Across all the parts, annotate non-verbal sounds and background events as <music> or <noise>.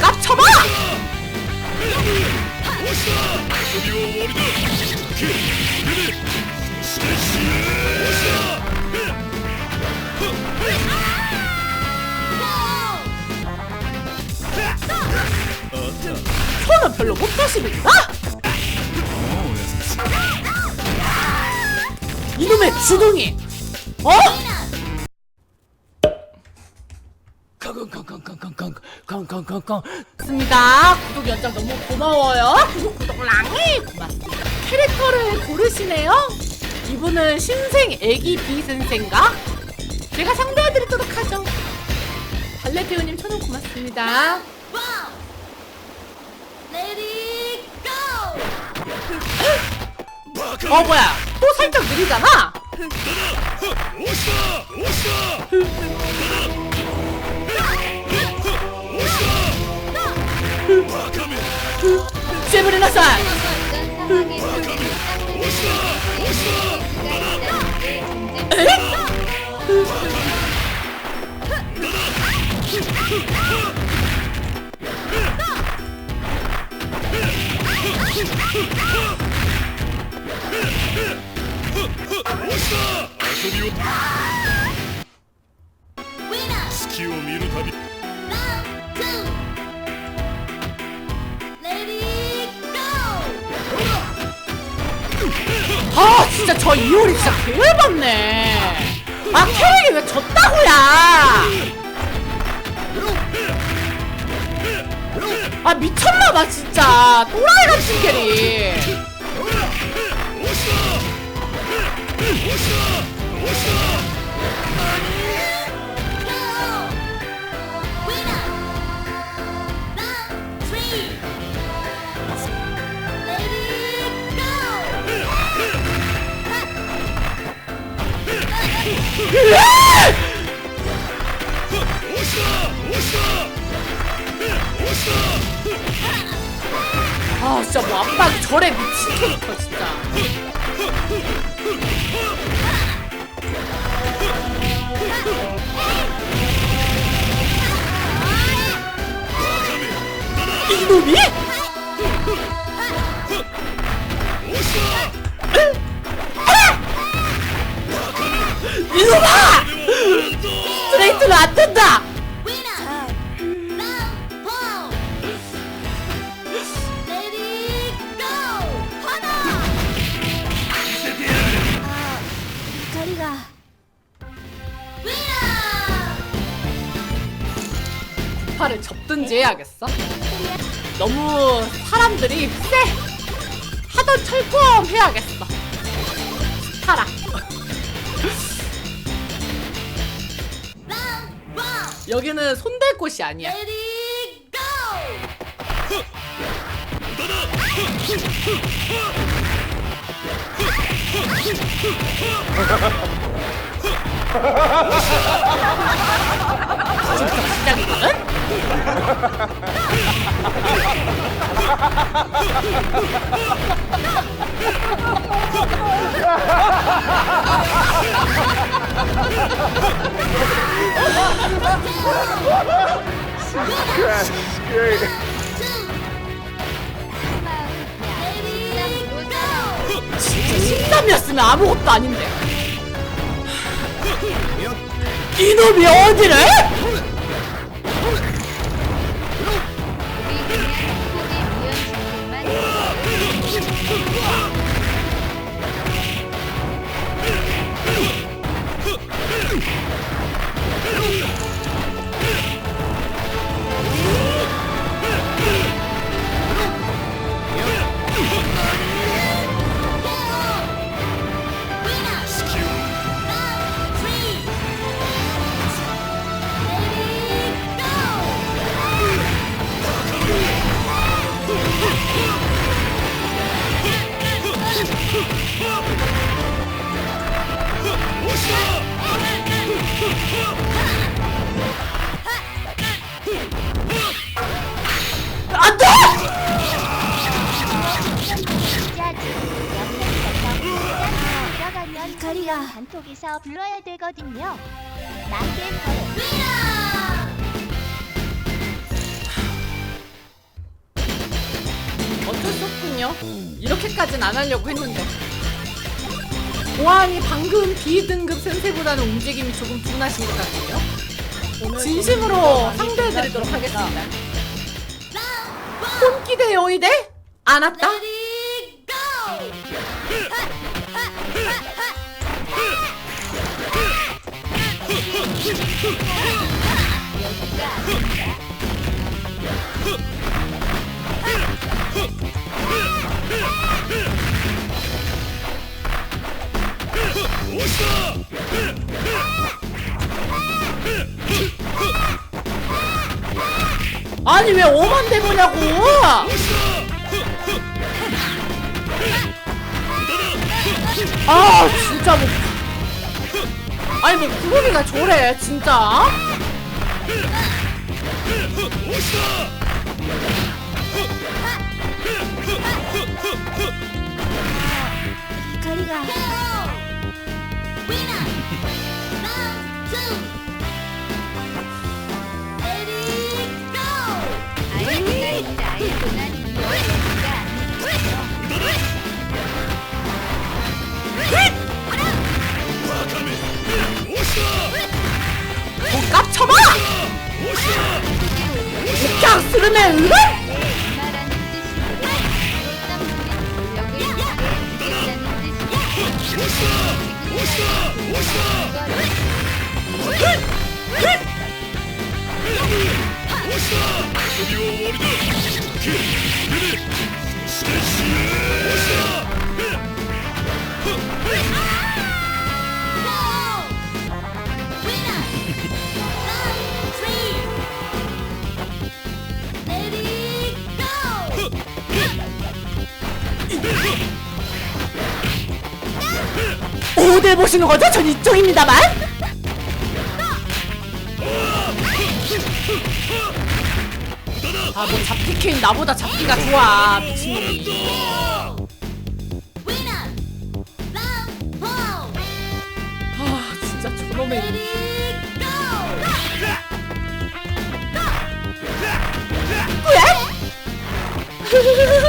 깝쳐봐! 손은 별로 못 드시는구나? 이놈의 주둥이! 어? 콩콩콩콩콩콩 습니다. 구독 연장 너무 고마워요. 구독 구독랑이 고맙습니다. 캐릭터를 고르시네요. 이분은 신생 애기 비센생가. 제가 상대해드리도록 하죠. 발레티오님 천원 고맙습니다. 레디 고! 어 뭐야. 또 살짝 느리잖아. 오시다! 오시다! 眠りなさい。遊びを 근데 저 이효리 진짜 개열받네. 아 캐릭이 왜 졌다고야? 아 미쳤나봐 진짜. 또라이 같은 캐릭. 아 진짜 뭐 압박 절에 캐릭터 진짜 이놈이? 된다! 팔을 접든지 해야겠어. 너무 사람들이 쎄! 하던 철권 해야겠어. 타라. 여기는 손댈 곳이 아니야. 지금부 <laughs> 13이었으면 아무것도 아닌데. 이놈이 어디를? 야 단톡에서 불러야 되거든요. 나겐 어쩔 수 없군요. 이렇게까진 안 하려고 했는데. 보안이 방금 B등급 센세보다는 움직임이 조금 분하신 것 같은데요? 진심으로 상대해드리도록 하겠습니다. 손기대 여의대? 안 왔다? 아니 왜 오만 대보냐고! 아 진짜 뭐 아니 뭐 구름이가 저래 진짜. 거리가 쳐봐! 그냥 스름의 은 어딜 보시는 거죠? 전 이쪽입니다만 아 뭐 잡기 케인 나보다 잡기가 좋아 미친놈이 아 진짜 저놈의 왜? <laughs>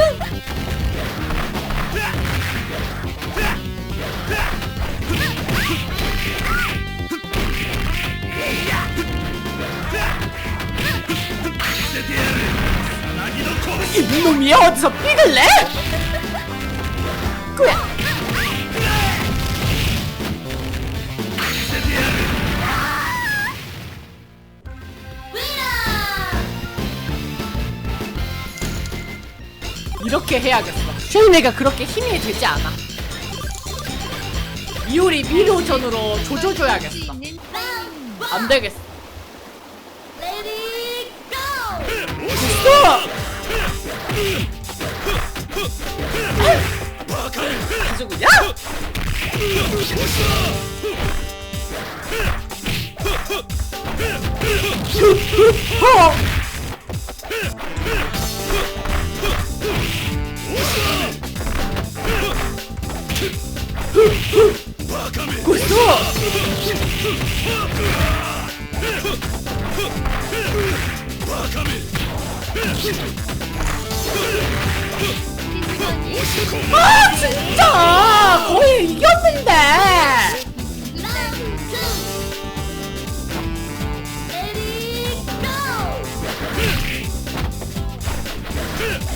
이놈이 어디서 삐글 내? 그래. 이렇게 해야겠어. 쉐이네가 그렇게 힘이 되지 않아. 이효리 미로전으로 조져줘야겠어. 안 되겠어. 됐어 어. 고 아 진짜! 거의 이겼는데.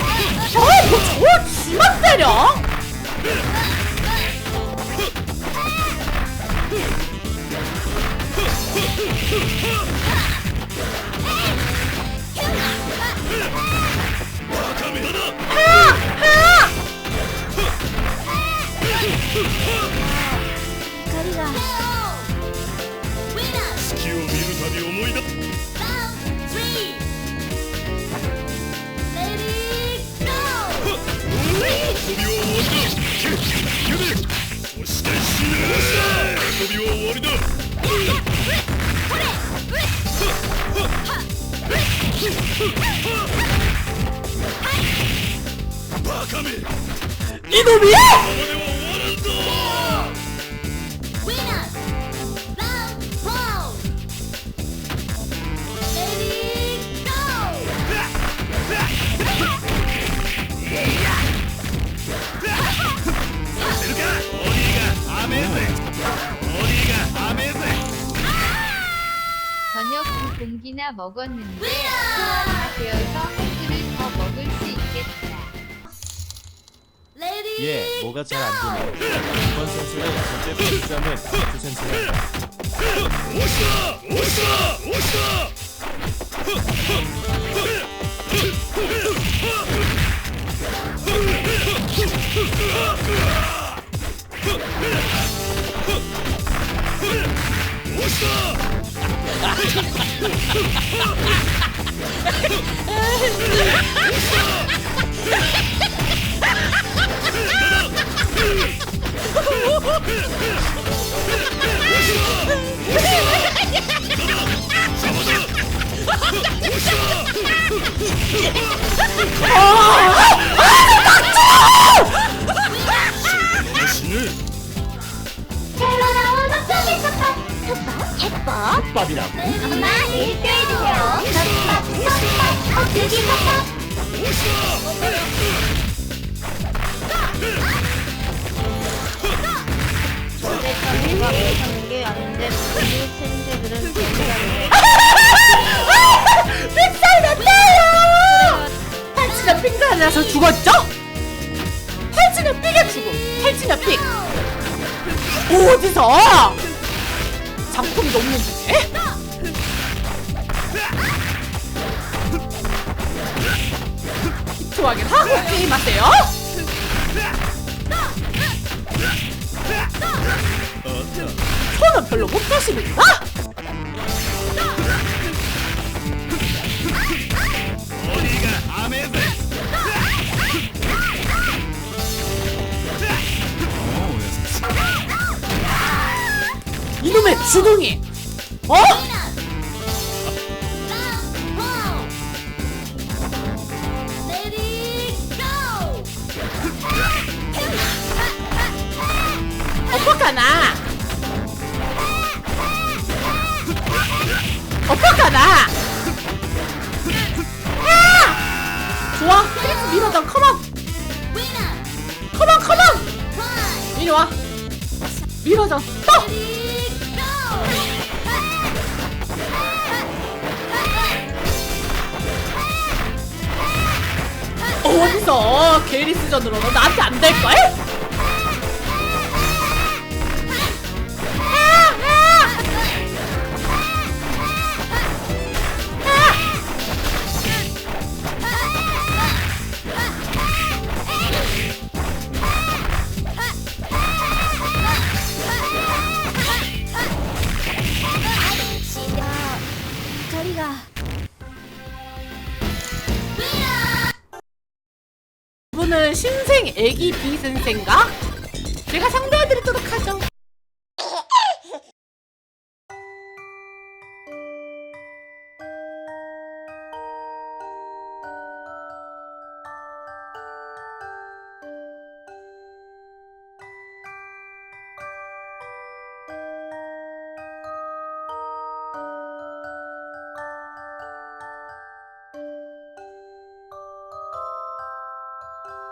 아뭐 저 이놈이! こ 하나 먹었는데 소화가 되어서 한 줄을 더 먹을 수 있겠다. 예, 뭐가 잘 안 되네. 이번 선수의 불수함은 두 선수가 오시다 오시 다 <laughs> 오시 <laughs> 탈진아 픽살 나서 죽었죠? 탈진아 픽에 죽음! 탈진아 픽! 어디서? 작품이 너무 게임하세요? 손은 별로 못 아메드 이놈의 주둥이! 어? 어떡하나? 어떡하나? 아! 좋아, 크리스 밀어줘, 컴온! 컴온, 컴온! 이리 와. 밀어줘, 또! 어디서 게리스전으로 너 나한테 안 될걸? 신생 애기 비센세인가? 제가 상대해드리도록 하죠.